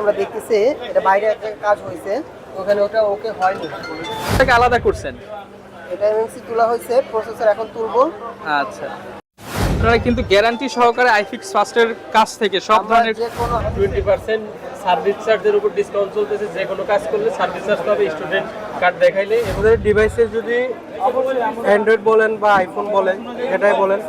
আমরা দেখতেছি এটা বাইরে একটা কাজ হয়েছে ওখানে ওটা ওকে হয়নি। এটাকে আলাদা করছেন? এটা এমএনসি তোলা হয়েছে প্রসেসর এখন তুলবো। আচ্ছা। আপনারা কিন্তু গ্যারান্টি সহকারে আইফিক্স ফাস্টের কাছ থেকে সব ধরনের যে কোনো টোয়েন্টি পার্সেন্ট সার্ভিস চার্জের উপর ডিসকাউন্ট চলতেছে যে কোনো কাজ করলে সার্ভিস চার্জ পাবে স্টুডেন্ট কার্ড দেখাইলে। আমাদের ডিভাইসে যদি অ্যান্ড্রয়েড বলেন বা আইফোন বলেন যেটাই বলেন।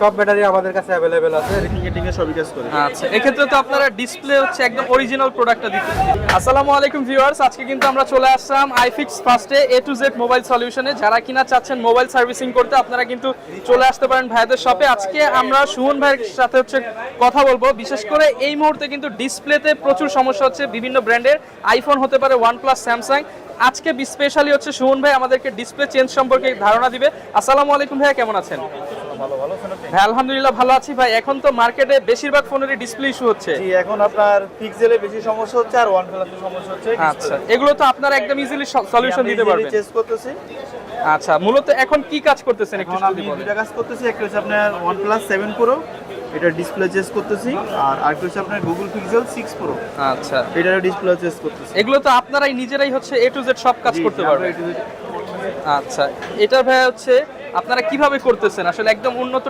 সব ব্যাটারি আমাদের কাছে অ্যাভেলেবেল আছে। রিটিং এ সবই কাজ করে। আচ্ছা এক্ষেত্রে তো আপনারা ডিসপ্লে হচ্ছে একদম অরিজিনাল প্রোডাক্টটা দিতে আসসালামু আলাইকুম ভিউয়ার্স আজকে কিন্তু আমরা চলে আসলাম আইফিক্স ফার্স্টে এ টু জেড মোবাইল সলিউশনে যারা কিনা চাচ্ছেন মোবাইল সার্ভিসিং করতে, আপনারা কিন্তু চলে আসতে পারেন ভাইদের শপে আজকে আমরা সুমন ভাইয়ের সাথে হচ্ছে কথা বলব। বিশেষ করে এই মুহূর্তে কিন্তু ডিসপ্লেতে প্রচুর সমস্যা হচ্ছে বিভিন্ন ব্র্যান্ডের। আইফোন হতে পারে ওয়ানপ্লাস স্যামসাং আজকে স্পেশালি হচ্ছে সুমন ভাই আমাদেরকে ডিসপ্লে চেঞ্জ সম্পর্কে ধারণা দিবে। আসসালামু আলাইকুম ভাইয়া, কেমন আছেন? ভাই আলহামদুলিল্লাহ ভালো আছি ভাই। এখন তো মার্কেটে বেশিরভাগ ফোনেরই ডিসপ্লে ইস্যু হচ্ছে। জি এখন আপনার পিক্সেলে বেশি সমস্যা হচ্ছে আর ওয়ান প্লাসে সমস্যা হচ্ছে। আচ্ছা এগুলো তো আপনারা একদম ইজিলি সলিউশন দিতে পারবেন। চেঞ্জ করতেছি। আচ্ছা মূলত এখন কি কাজ করতেছেন একটু যদি বলেন? দুইটা কাজ করতেছি একটা হচ্ছে আপনার ওয়ান প্লাস সেভেন প্রো এটা ডিসপ্লে চেঞ্জ করতেছি আর আরেকটা হচ্ছে আপনার গুগল পিক্সেল সিক্স প্রো আচ্ছা। এটারও ডিসপ্লে চেঞ্জ করতেছি। এগুলো তো আপনারাই নিজেরাই হচ্ছে এ টু জেড সব কাজ করতে পারবেন। এটা আচ্ছা এটার ভাই হচ্ছে আপনারা কীভাবে করতেছেন? আসলে একদম উন্নত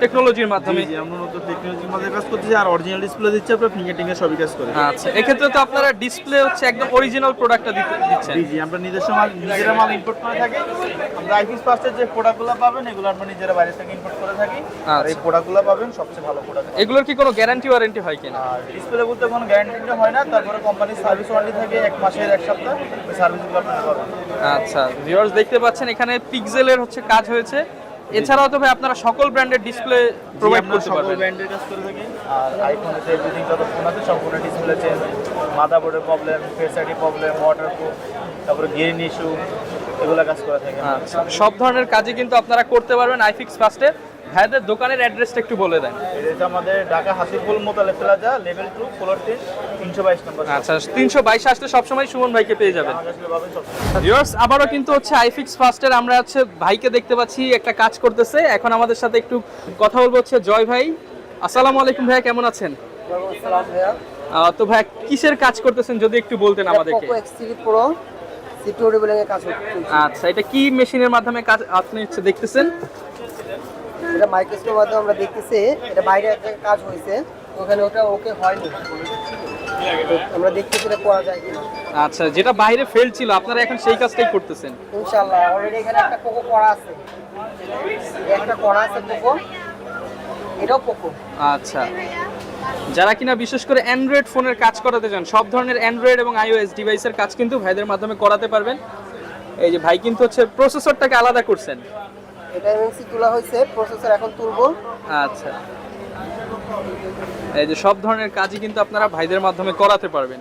টেকনোলজির মাধ্যমে। জি, জি, আমরা নতুন টেকনোলজির মধ্যে কাজ করতেছি আর অরিজিনাল ডিসপ্লে দিচ্ছে আপনার ফিঙ্গার এর সবই কাজ করে। আচ্ছা এক্ষেত্রে তো আপনারা ডিসপ্লে হচ্ছে একদম অরিজিনাল প্রোডাক্টটা দিতে দিচ্ছেন। জি জি আমরা নিজস্ব মাল নিজেরা মাল ইম্পোর্ট করে থাকি। আমরা আইপিএস ফার্স্টের যে প্রোডাক্টগুলো পাবেন এগুলো আমরা নিজেরা বাইরে থেকে ইম্পোর্ট করে থাকি। আর এই আচ্ছা। প্রোডাক্টগুলো পাবেন সবচেয়ে ভালো প্রোডাক্ট এগুলোর কি কোনো গ্যারান্টি ওয়ারেন্টি হয় কিনা? ডিসপ্লে বলতে কোনো গ্যারান্টি হয় না তারপরে কোম্পানির সার্ভিস ওয়ারেন্টি থাকে এক মাসের এক সপ্তাহ সার্ভিসগুলো আপনারা পাবেন। আচ্ছা ভিউয়ার্স দেখতে পাচ্ছেন এখানে পিক্সেলের হচ্ছে কাজ হয়েছে। এছাড়াও তো ভাই আপনারা সকল ব্র্যান্ডের ডিসপ্লে প্রোভাইড করতে পারবেন। সকল ব্র্যান্ডের কাজ করে থাকি। আর আইফোনে যে এভরিথিং যত ফোন আছে সম্পূর্ণ display change মাদারবোর্ডের problem face ID problem waterproof তারপরে গেইন ইস্যু এগুলো কাজ করে থাকি। আচ্ছা সব ধরনের কাজই কিন্তু আপনারা করতে পারবেন আইফিক্স ফার্স্টে ভাইদের দোকানের অ্যাড্রেসটা একটু বলে দেন। এটা আমাদের Dhaka হাসিপুল Motaleb plaza level two floor তিন তিনশো বাইশ নম্বর আচ্ছা তিনশো বাইশ আসলে সবসময় সুমন ভাইকে পেয়ে যাবেন। সবসময়। ভিউয়ার্স আবারও কিন্তু হচ্ছে আইফিক্স ফার্স্টের আমরা হচ্ছে ভাইকে দেখতে পাচ্ছি একটা কাজ করতেছে। এখন আমাদের সাথে একটু কথা বলব হচ্ছে জয় ভাই। আসসালামু আলাইকুম ভাইয়া কেমন আছেন? ভাইয়া। তো ভাই কিসের কাজ করতেছেন যদি একটু বলতেন আমাদেরকে? পোকো এক্স থ্রি প্রো এর কাজ হচ্ছে আচ্ছা এটা কি মেশিনের মাধ্যমে কাজ আপনি হচ্ছে দেখতেছেন? এটা মাইক্রোস্কোপের মাধ্যমে আমরা দেখতেছি এটা বাইরে একটা কাজ হয়েছে ওখানে ওটা ওকে হয়নি। আমরা দেখতেছি এটা করা যায় কিনা। আচ্ছা যেটা বাইরে ফেল ছিল আপনারা এখন সেই কাজটাই করতেছেন? ইনশাআল্লাহ অলরেডি এখানে একটা পোকো করা আছে। একটা করা আছে পোকো এটাও পোকো আচ্ছা। যারা কিনা বিশেষ করে অ্যান্ড্রয়েড ফোনের কাজ করাতে চান সব ধরনের অ্যান্ড্রয়েড এবং আইওএস ডিভাইসের কাজ কিন্তু ভাইদের মাধ্যমে করাতে পারবেন। এই যে ভাই কিন্তু হচ্ছে প্রসেসরটাকে আলাদা করছেন। এটা এমএনসি তোলা হয়েছে প্রসেসর এখন তুলবো। আচ্ছা। এই যে সব ধরনের কাজই কিন্তু আপনারা ভাইদের মাধ্যমে করাতে পারবেন।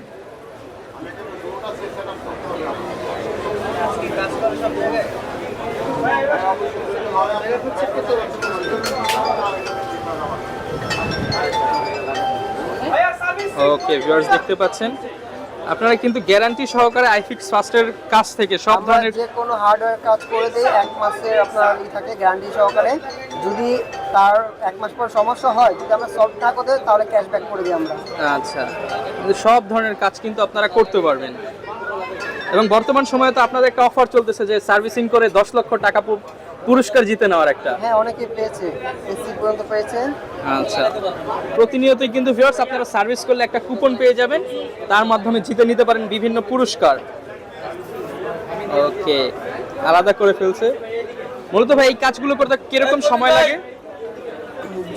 ওকে ভিউয়ার্স দেখতে পাচ্ছেন? আপনারা কিন্তু গ্যারান্টি সহকারে আইফিক্স ফাস্টের কাছ থেকে সব ধরনের যে কোনো হার্ডওয়্যার কাজ করে দিই এক মাসের আপনার ই থাকে গ্যারান্টি সহকারে। যদি তার এক মাস পর সমস্যা হয় যদি আমরা সলভ না করতে তাহলে ক্যাশব্যাক করে দিই আমরা। আচ্ছা। কিন্তু সব ধরনের কাজ কিন্তু আপনারা করতে পারবেন। এবং বর্তমান সময়ে তো আপনাদের একটা অফার চলতেছে যে সার্ভিসিং করে দশ লক্ষ টাকা পুরস্কার জিতে নেওয়ার একটা। হ্যাঁ অনেকে পেয়েছে এসি পর্যন্ত পেয়েছে আচ্ছা। প্রতিনিয়তই কিন্তু ভিউয়ার্স আপনারা সার্ভিস করলে একটা কুপন পেয়ে যাবেন। তার মাধ্যমে জিতে নিতে পারেন বিভিন্ন পুরস্কার। ওকে আলাদা করে ফেলছে। মূলত ভাই, এই কাজগুলো করতে কীরকম সময় লাগে?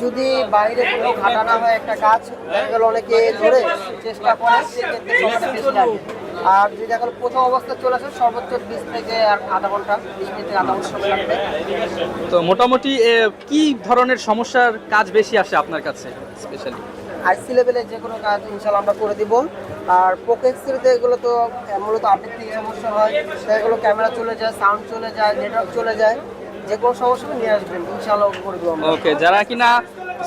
যদি বাইরে কোনো ঘাটা না হয় একটা কাজ অনেকে ধরে চেষ্টা করে, সেক্ষেত্রে সময়টা বেশি লাগে আর যদি এখন প্রথম অবস্থায় চলে আসে সর্বোচ্চ বিশ থেকে আর আধা ঘণ্টা বিশ মিনিট থেকে আধা ঘণ্টা সময় লাগবে। তো মোটামুটি কি ধরনের সমস্যার কাজ বেশি আসে আপনার কাছে স্পেশালি আইসি লেভেলে যে কোনো কাজ ইনশাল্লাহ আমরা করে দিব। আর পোকেক্সেরতে এগুলো তো মূলত আপডেট থেকে সমস্যা হয়। তো এগুলো ক্যামেরা চলে যায় সাউন্ড চলে যায় নেটওয়ার্ক চলে যায়। যে কোনো সমস্যা নিয়ে আসবেন ইনশাল্লাহ করে দেবো ওকে যারা কিনা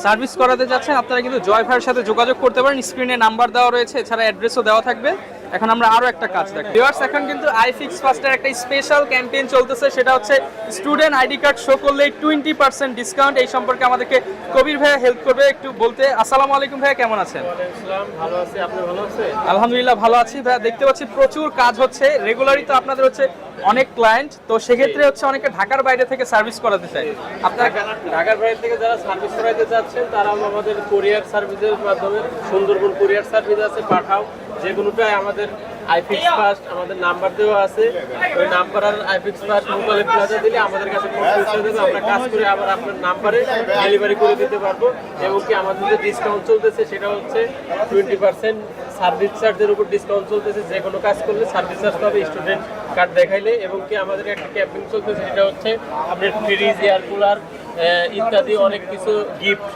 সার্ভিস করাতে যাচ্ছেন আপনারা কিন্তু জয় ভাইয়ের সাথে যোগাযোগ করতে পারেন। স্ক্রিনে নাম্বার দেওয়া রয়েছে এছাড়া অ্যাড্রেসও দেওয়া থাকবে। এখন আমরা আরও একটা কাজ দেখি ভিউয়ার্স এখন কিন্তু আইফিক্স ফার্স্টের একটা স্পেশাল ক্যাম্পেইন চলতেছে সেটা হচ্ছে স্টুডেন্ট আইডি কার্ড শো করলে টোয়েন্টি পার্সেন্ট ডিসকাউন্ট এই সম্পর্কে আমাদেরকে কবির ভাইয়া হেল্প করবে একটু বলতে। আসসালামু আলাইকুম ভাইয়া কেমন আছেন? ভালো আছে। আপনি ভালো আছে আলহামদুলিল্লাহ ভালো আছি। ভাইয়া দেখতে পাচ্ছি প্রচুর কাজ হচ্ছে। রেগুলারই তো আপনাদের হচ্ছে অনেক ক্লায়েন্ট তো সেক্ষেত্রে হচ্ছে অনেকে ঢাকার বাইরে থেকে সার্ভিস করাতে চায়। আপনারা ঢাকার বাইরে থেকে যারা সার্ভিস করাইতে চাচ্ছেন তারা আমাদের কোরিয়ার সার্ভিসের মাধ্যমে সুন্দরবন কোরিয়ার সার্ভিস আছে পাঠাও। যে কোনোটাই আমাদের আইফিক্স ফার্স্ট আমাদের নাম্বার দেওয়া আছে। ওই নাম্বার আর আইফিক্স ফার্স্ট মোবাইল প্লাজা দিলে আমাদের কাছে আমরা কাজ করে আবার আপনার নাম্বারে ডেলিভারি করে দিতে পারব। এবং কি আমাদের যে ডিসকাউন্ট চলতেছে, সেটা হচ্ছে টোয়েন্টি পার্সেন্ট সার্ভিস চার্জের উপর ডিসকাউন্ট চলতেছে। যে কোনো কাজ করলে সার্ভিস চার্জ পাবে স্টুডেন্ট কার্ড দেখাইলে। এবং কি আমাদের একটা ক্যাম্পিং চলতেছে, সেটা হচ্ছে আপনার ফ্রিজ এয়ার কুলার ইত্যাদি অনেক কিছু গিফট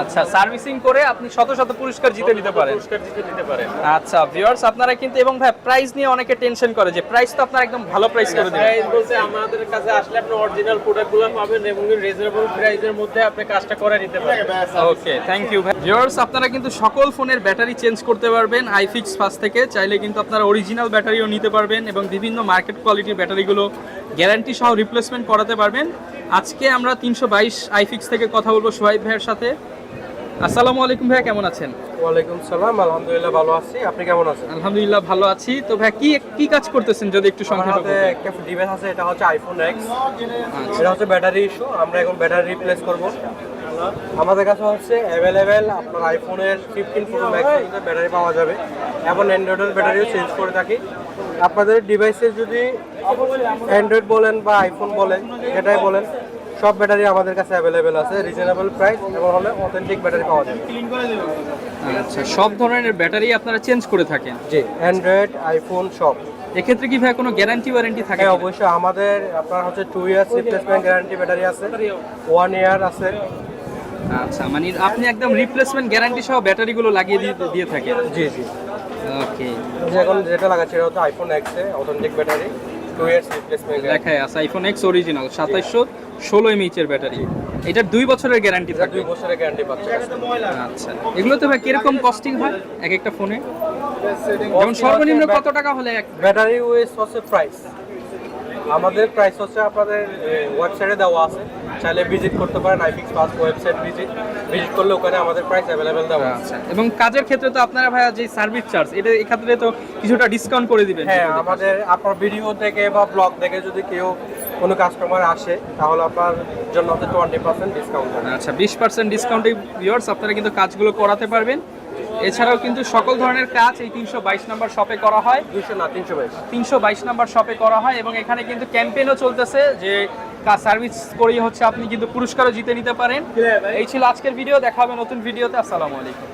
আচ্ছা সার্ভিসিং করে আপনি শত শত পুরস্কার জিতে নিতে পারেন। পুরস্কার জিতে নিতে পারেন। আচ্ছা ভিউয়ার্স আপনারা কিন্তু এবং ভাই প্রাইস নিয়ে অনেকে টেনশন করে যে প্রাইস তো আপনারা একদম ভালো প্রাইস করে দিবেন। প্রাইস বলতে আমাদের কাছে আসলে আপনি অরিজিনাল প্রোডাক্টগুলো পাবেন এবং রিজনেবল প্রাইসের মধ্যে আপনি কাজটা করে নিতে পারবেন। ওকে থ্যাংক ইউ ভাই। ভিউয়ার্স আপনারা কিন্তু সকল ফোনের ব্যাটারি চেঞ্জ করতে পারবেন আইফিক্স ফাস্ট থেকে। চাইলে কিন্তু আপনারা অরিজিনাল ব্যাটারিও নিতে পারবেন এবং বিভিন্ন মার্কেট কোয়ালিটির ব্যাটারিগুলো গ্যারান্টি সহ রিপ্লেসমেন্ট করাতে পারবেন। আজকে আমরা তিনশো বাইশ আইফিক্স থেকে কথা বলব সোহাইব ভাইয়ের সাথে। আসসালামু আলাইকুম ভাইয়া কেমন আছেন? ওয়ালাইকুম সালাম আলহামদুলিল্লাহ ভালো আছি। আপনি কেমন আছেন? আলহামদুলিল্লাহ ভালো আছি। তো ভাই কি কি কাজ করতেছেন যদি একটু সংক্ষেপে হাতে বলতেন। একটা ডিভাইস আছে এটা হচ্ছে আইফোন এক্স এটা হচ্ছে ব্যাটারি ইস্যু আমরা এখন ব্যাটারি রিপ্লেস করব। আমাদের কাছে হচ্ছে অ্যাভেলেবেল আপনার আইফোনের ফিফটিন প্রো ম্যাক্স ব্যাটারি পাওয়া যাবে। এবং অ্যান্ড্রয়েডের ব্যাটারিও চেঞ্জ করে থাকি। আপনাদের ডিভাইসে যদি অ্যান্ড্রয়েড বলেন বা আইফোন বলেন এটাই বলেন। সব ব্যাটারি আমাদের কাছে অ্যাভেলেবেল আছে রিজনেবল প্রাইস এবং হলে অথেন্টিক ব্যাটারি পাওয়া যাবে। আচ্ছা সব ধরনের ব্যাটারি আপনারা চেঞ্জ করে থাকেন? জি অ্যান্ড্রয়েড আইফোন সব। এক্ষেত্রে কি ভাই কোনো গ্যারান্টি ওয়ারেন্টি থাকে হ্যাঁ অবশ্যই আমাদের আপনার হচ্ছে two years replacement guarantee battery আছে ওয়ান ইয়ার আছে। আচ্ছা মানে আপনি একদম রিপ্লেসমেন্ট গ্যারান্টি সহ ব্যাটারিগুলো লাগিয়ে দিয়ে দিয়ে থাকেন? জি জি। ওকে যে এখন যেটা লাগাচ্ছে এটা হচ্ছে আইফোন এক্স এ authentic battery two years replacement দেখায় আছে আইফোন এক্স অরিজিনাল সাতাইশশো। ষোলো এমএইচের ব্যাটারি। এটার দুই বছরের গ্যারান্টি থাকে দুই বছরের গ্যারান্টি পাচ্ছে। আচ্ছা। এগুলো তো ভাই কীরকম কস্টিং হয়? এক একটা ফোনে? যেমন সর্বনিম্ন কত টাকা হলে এক ব্যাটারি ওয়েস হচ্ছে প্রাইস আমাদের প্রাইস হচ্ছে আপনাদের ওয়েবসাইটে দেওয়া আছে। চাইলে ভিজিট করতে পারেন আইফিক্স পাস ওয়েবসাইট ভিজিট ভিজিট করলে ওখানে আমাদের প্রাইস অ্যাভেলেবেল দেওয়া আছে। আচ্ছা এবং কাজের ক্ষেত্রে তো আপনারা ভাইয়া যে সার্ভিস চার্জ এটা এক্ষেত্রে তো কিছুটা ডিসকাউন্ট করে দিবেন। হ্যাঁ আমাদের আপনার ভিডিও থেকে বা ব্লগ থেকে যদি কেউ কোনো কাস্টমার আসে তাহলে আপনার জন্য হচ্ছে টোয়েন্টি পার্সেন্ট ডিসকাউন্ট আচ্ছা বিশ পার্সেন্ট ডিসকাউন্টে ভিউয়ার্স আপনারা কিন্তু কাজগুলো করাতে পারবেন। এছাড়াও কিন্তু সকল ধরনের কাজ এই তিনশো বাইশ নাম্বার শপে করা হয়। দুইশো না তিনশো বাইশ। তিনশো বাইশ নাম্বার শপে করা হয় এবং এখানে কিন্তু ক্যাম্পেইনও চলতেছে যে কাজ সার্ভিস করেই হচ্ছে আপনি কিন্তু পুরস্কারও জিতে নিতে পারেন। এই ছিল আজকের ভিডিও দেখা হবে নতুন ভিডিওতে আসসালামু আলাইকুম।